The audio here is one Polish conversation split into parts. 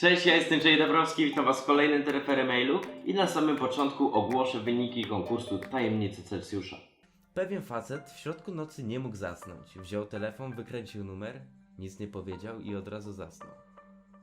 Cześć, ja jestem Jay Dabrowski, witam was w kolejnym Terefery Mailu i na samym początku ogłoszę wyniki konkursu Tajemnicy Celsjusza. Pewien facet w środku nocy nie mógł zasnąć. Wziął telefon, wykręcił numer, nic nie powiedział i od razu zasnął.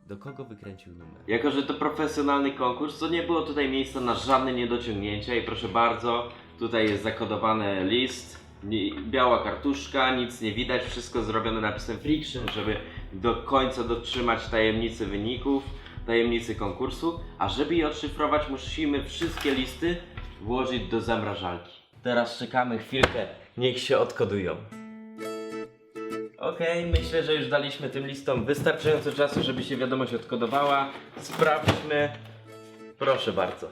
Do kogo wykręcił numer? Jako, że to profesjonalny konkurs, to nie było tutaj miejsca na żadne niedociągnięcia i proszę bardzo, tutaj jest zakodowany list, ni- biała kartuszka, nic nie widać, wszystko zrobione napisem friction, żeby do końca dotrzymać tajemnicy wyników, tajemnicy konkursu, a żeby je odszyfrować musimy wszystkie listy włożyć do zamrażalki. Teraz czekamy chwilkę, niech się odkodują. Okej, myślę, że już daliśmy tym listom wystarczająco czasu, żeby się wiadomość odkodowała. Sprawdźmy. Proszę bardzo.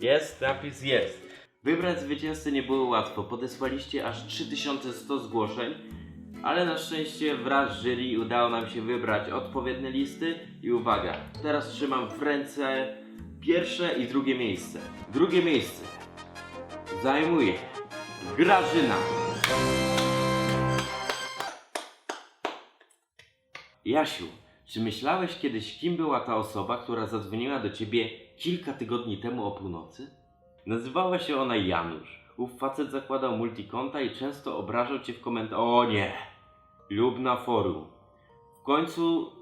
Jest, napis jest. Wybrać zwycięzcę nie było łatwo. Podesłaliście aż 3100 zgłoszeń, ale na szczęście wraz z jury udało nam się wybrać odpowiednie listy i uwaga, teraz trzymam w ręce pierwsze i drugie miejsce. Drugie miejsce zajmuje Grażyna. Jasiu, czy myślałeś kiedyś, kim była ta osoba, która zadzwoniła do ciebie kilka tygodni temu o północy? Nazywała się ona Janusz. Ów facet zakładał multikonta i często obrażał cię w komentarzach. O nie! Lub na forum. W końcu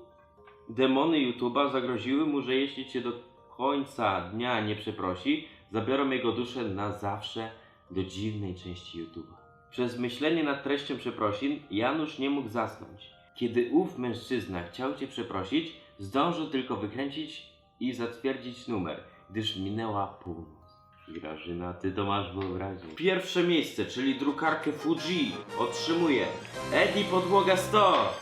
demony YouTube'a zagroziły mu, że jeśli cię do końca dnia nie przeprosi, zabiorą jego duszę na zawsze do dziwnej części YouTube'a. Przez myślenie nad treścią przeprosin, Janusz nie mógł zasnąć. Kiedy ów mężczyzna chciał cię przeprosić, zdążył tylko wykręcić i zatwierdzić numer, gdyż minęła północ. Grażyna, ty to masz wyobraźnię. Pierwsze miejsce, czyli drukarkę Fuji, otrzymuje Edi Podłoga 100.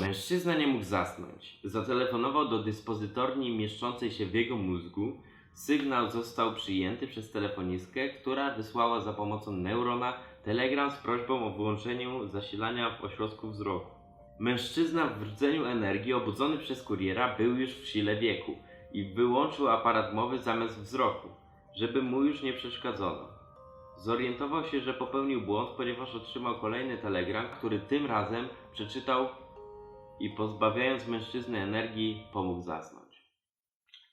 Mężczyzna nie mógł zasnąć. Zatelefonował do dyspozytorni mieszczącej się w jego mózgu. Sygnał został przyjęty przez telefonistkę, która wysłała za pomocą neurona telegram z prośbą o wyłączeniu zasilania w ośrodku wzroku. Mężczyzna w rdzeniu energii obudzony przez kuriera był już w sile wieku i wyłączył aparat mowy zamiast wzroku, żeby mu już nie przeszkadzono. Zorientował się, że popełnił błąd, ponieważ otrzymał kolejny telegram, który tym razem przeczytał i pozbawiając mężczyznę energii, pomógł zasnąć.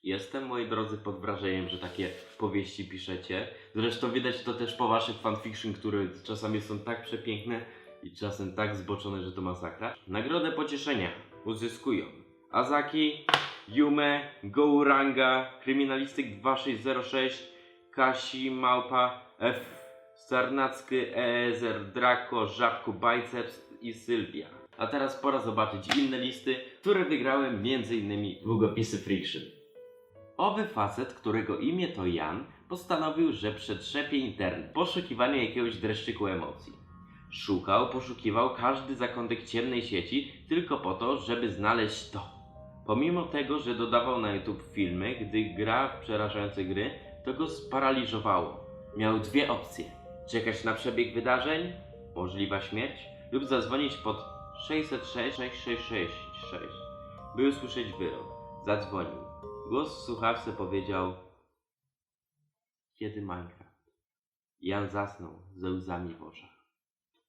Jestem, moi drodzy, pod wrażeniem, że takie powieści piszecie. Zresztą widać to też po waszych fanfiction, które czasami są tak przepiękne i czasem tak zboczone, że to masakra. Nagrodę pocieszenia uzyskują Azaki, Yume, Gouranga, Kryminalistyk 2606, Kasi, Małpa, F, Starnacki, Ezer, Draco, Żabku, Biceps i Sylwia. A teraz pora zobaczyć inne listy, które wygrały m.in. długopisy Friction. Owy facet, którego imię to Jan, postanowił, że przetrzepie internet w poszukiwaniu jakiegoś dreszczyku emocji. Szukał, poszukiwał każdy zakątek ciemnej sieci tylko po to, żeby znaleźć to. Pomimo tego, że dodawał na YouTube filmy, gdy gra w przerażające gry, to go sparaliżowało. Miał dwie opcje: czekać na przebieg wydarzeń, możliwa śmierć, lub zadzwonić pod 606 6666, by usłyszeć wyrok. Zadzwonił. Głos w słuchawce powiedział: Kiedy Minecraft? Jan zasnął ze łzami w oczach.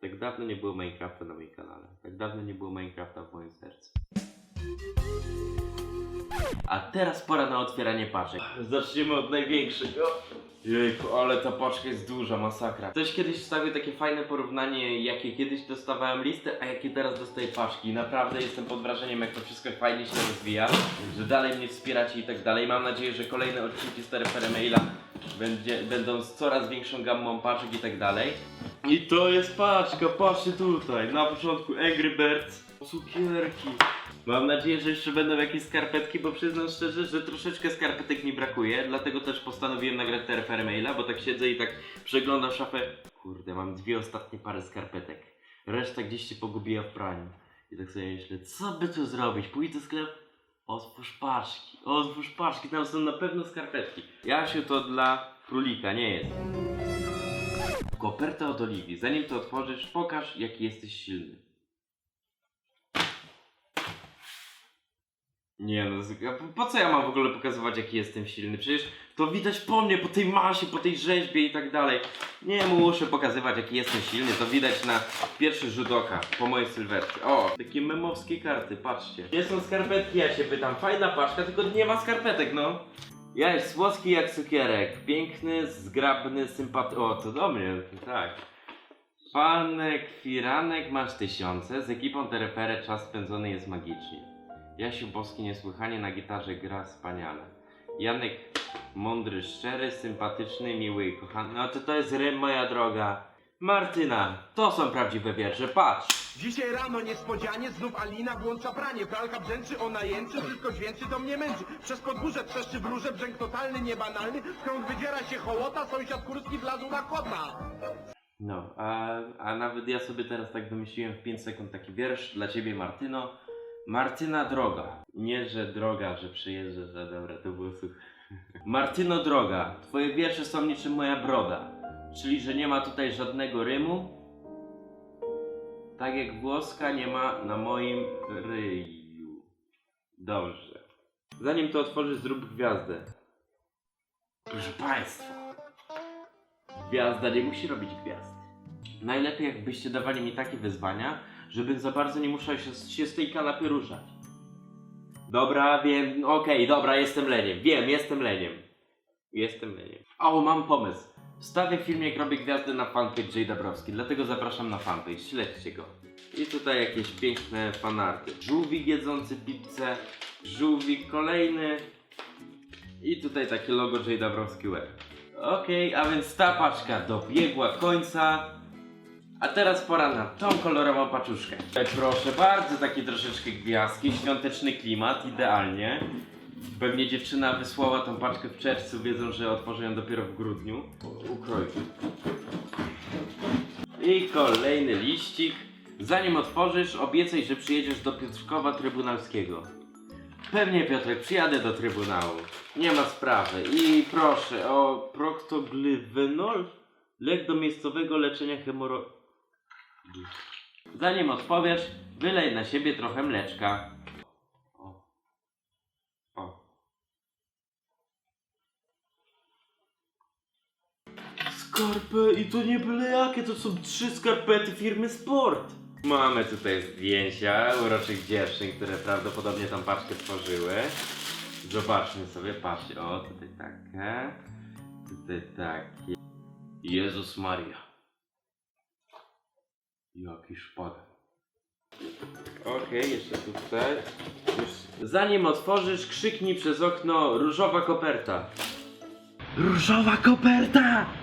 Tak dawno nie było Minecrafta na moim kanale. Tak dawno nie było Minecrafta w moim sercu. A teraz pora na otwieranie paczek. Zaczniemy od największego. Jejku, ale ta paczka jest duża, masakra. Ktoś kiedyś wstawił takie fajne porównanie, jakie kiedyś dostawałem listy, a jakie teraz dostaję paczki. Naprawdę jestem pod wrażeniem, jak to wszystko fajnie się rozwija, że dalej mnie wspieracie i tak dalej. Mam nadzieję, że kolejne odcinki z Maila będzie, będą z coraz większą gammą paczek i tak dalej. I to jest paczka, patrzcie tutaj. Na początku Angry Birds, cukierki. Mam nadzieję, że jeszcze będą jakieś skarpetki, bo przyznam szczerze, że troszeczkę skarpetek mi brakuje, dlatego też postanowiłem nagrać te maila, bo tak siedzę i tak przeglądam szafę. Kurde, mam dwie ostatnie pary skarpetek. Reszta gdzieś się pogubiła w praniu. I tak sobie myślę, co by tu zrobić? Pójdę do sklepu, otwórz paczki, otwórz tam są na pewno skarpetki. Jasiu, to dla królika, nie jest. Koperta od Oliwii. Zanim to otworzysz, pokaż jaki jesteś silny. Nie no, po co ja mam w ogóle pokazywać jaki jestem silny? Przecież to widać po mnie, po tej masie, po tej rzeźbie i tak dalej. Nie muszę pokazywać jaki jestem silny, to widać na pierwszy rzut oka, po mojej sylwetce. O, takie memowskie karty, patrzcie. Gdzie są skarpetki, ja się pytam. Fajna paczka, tylko nie ma skarpetek, no. Ja jest słodki jak cukierek, piękny, zgrabny, sympatyczny. O, to do mnie, tak. Panek Firanek masz tysiące, z ekipą Terefere czas spędzony jest magicznie. Jasiu Boski niesłychanie na gitarze gra wspaniale. Janek mądry, szczery, sympatyczny, miły i kochany. No to to jest rym, moja droga. Martyna, to są prawdziwe wiersze, patrz. Dzisiaj rano niespodzianie znów Alina włącza pranie Pralka brzęczy, ona jęczy, wszystko dźwięczy, to mnie męczy Przez podgórze trzeszczy wróże, brzęk totalny, niebanalny W krąg wydziera się hołota, sąsiad Kurski wlazł na chodna No, a, a nawet ja sobie teraz tak wymyśliłem w 5 sekund taki wiersz dla ciebie, Martyno. Martyna droga. Nie, że droga, że przyjeżdża, że dobra, to było suche. Martyno droga, twoje wiersze są niczym moja broda. Czyli, że nie ma tutaj żadnego rymu. Tak jak włoska nie ma na moim ryju. Dobrze. Zanim to otworzysz, zrób gwiazdę. Proszę Państwa. Gwiazda nie musi robić gwiazd. Najlepiej jakbyście dawali mi takie wyzwania, żebym za bardzo nie musiał się, się z tej kanapy ruszać. Dobra, wiem, okej, dobra, jestem leniem. Wiem, jestem leniem. Jestem leniem. O, mam pomysł. Wstawię film, jak robię gwiazdy na fanpage J. Dabrowski, dlatego zapraszam na fanpage, śledźcie go. I tutaj jakieś piękne fanarty. Żółwik jedzący pizzę, żółwik kolejny i tutaj takie logo J. Dabrowski Web. Okej, a więc ta paczka dobiegła końca. A teraz pora na tą kolorową paczuszkę. Proszę bardzo, taki troszeczkę gwiazdki, świąteczny klimat, idealnie. Pewnie dziewczyna wysłała tą paczkę w czerwcu, wiedzą, że otworzę ją dopiero w grudniu. Ukrojkę. I kolejny liścik. Zanim otworzysz, obiecaj, że przyjedziesz do Piotrkowa Trybunalskiego. Pewnie Piotrek, przyjadę do Trybunału. Nie ma sprawy. I proszę o proktoglywenol, lek do miejscowego leczenia hemoro... Zanim odpowiesz, wylej na siebie trochę mleczka. O. O. Skarpę i to nie byle jakie, to są trzy skarpety firmy Sport. Mamy tutaj zdjęcia uroczych dziewczyn, które prawdopodobnie tą paczkę tworzyły. Zobaczmy sobie, patrzcie, o tutaj takie, tutaj takie. Jezus Maria. Jaki szpagat. Okej, jeszcze tutaj. Już... Zanim otworzysz, krzyknij przez okno różowa koperta. Różowa koperta!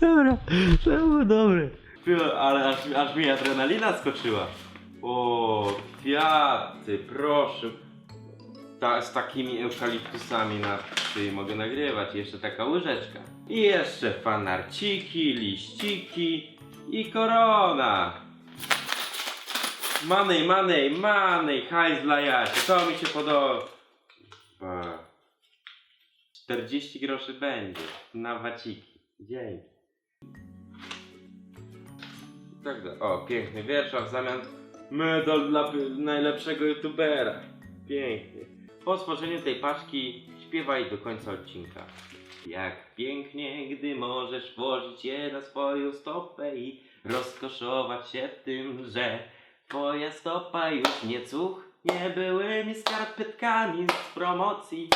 Dobra, to było dobre. Ale aż, aż mi adrenalina skoczyła. O, kwiaty, proszę. Ta, z takimi eukaliptusami na szyi mogę nagrywać. Jeszcze taka łyżeczka. I jeszcze fanarciki, liściki i korona. Manej, manej, manej, hajs dla Jasi. To mi się podoba. 40 groszy będzie na waciki. Dzięki. Tak, da- o, piękny wiersz, a w zamian medal dla najlepszego youtubera. Pięknie. Po stworzeniu tej paczki śpiewaj do końca odcinka. Jak pięknie, gdy możesz włożyć je na swoją stopę i rozkoszować się tym, że twoja stopa już nie cuchnie byłymi skarpetkami z promocji,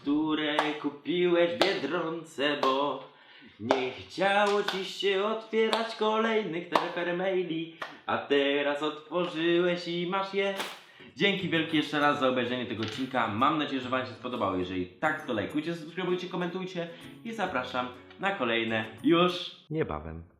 które kupiłeś Biedronce, bo nie chciało ci się otwierać kolejnych tefer maili, a teraz otworzyłeś i masz je. Dzięki wielkie jeszcze raz za obejrzenie tego odcinka. Mam nadzieję, że Wam się spodobało. Jeżeli tak, to lajkujcie, subskrybujcie, komentujcie i zapraszam na kolejne już niebawem.